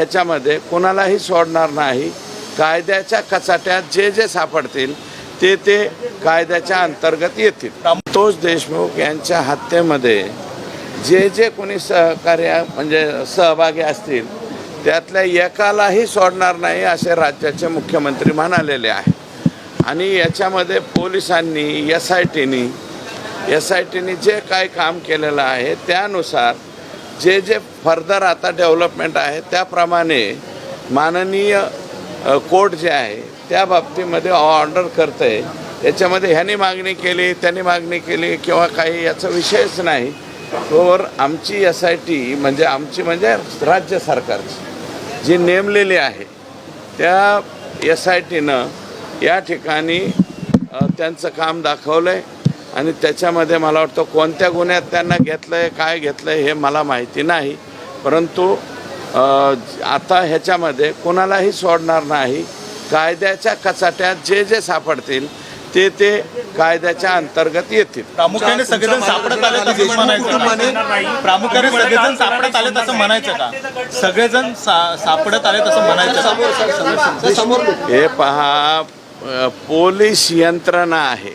ह्याच्यामध्ये कोणालाही सोडणार नाही. कायद्याच्या कचाट्यात जे जे सापडतील ते ते कायद्याच्या अंतर्गत येतील. तोच देशमुख यांच्या हत्येमध्ये जे जे कोणी सहकार्य म्हणजे सहभागी असतील त्यातल्या एकालाही सोडणार नाही असे राज्याचे मुख्यमंत्री म्हणालेले आहे आणि याच्यामध्ये पोलिसांनी एस आय टीनी एस आय टीने जे काय काम केलेलं आहे त्यानुसार जे जे फर्दर आता डेव्हलपमेंट आहे त्याप्रमाणे माननीय कोर्ट जे आहे त्या बाबतीमध्ये ऑर्डर करतं आहे याच्यामध्ये ह्याने मागणी केली त्यांनी मागणी केली किंवा काही याचा विषयच नाही. तर आमची एस आय टी म्हणजे आमची म्हणजे राज्य सरकारची जी नेमलेली आहे त्या एस आय टीनं या ठिकाणी त्यांचं काम दाखवलं आहे आणि त्याच्यामध्ये मला वाटतं कोणत्या गुन्ह्यात त्यांना घेतलं आहे काय घेतलं आहे हे मला माहिती नाही. परंतु आता ह्याच्यामध्ये कोणालाही सोडणार नाही. कायद्याच्या कचाट्यात जे जे सापडतील ते ते कायद्याच्या अंतर्गत येतील. प्रामुख्याने सगळेजण सापडत आले तसं म्हणायचं? प्रामुख्याने सगळेजण सापडत आले तसं म्हणायचं का? सगळेजण सापडत आले तसं म्हणायचं? हे पहा पोलीस यंत्रणा आहे.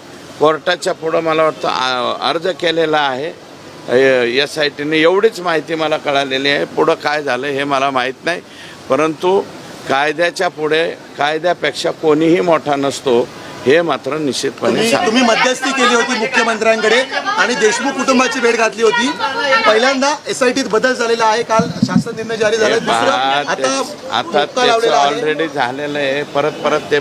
कोर्टाच्या पुढं मला वाटतं अर्ज केलेला आहे. एस आय टीने एवढीच माहिती मला कळालेली आहे. पुढं काय झालं हे मला माहीत नाही. परंतु कायद्याच्या पुढे कायद्यापेक्षा कोणीही मोठा नसतो हे मात्र निश्चितपणे तुम्ही मध्यस्थी केली होती मुख्यमंत्र्यांकडे आणि देशमुख कुटुंबाची भेट घातली होती. पहिल्यांदा एसआयटीत बदल झालेला आहे. काल शासन निर्णय जारी झाला. आता ऑलरेडी झालेलं आहे. परत परत ते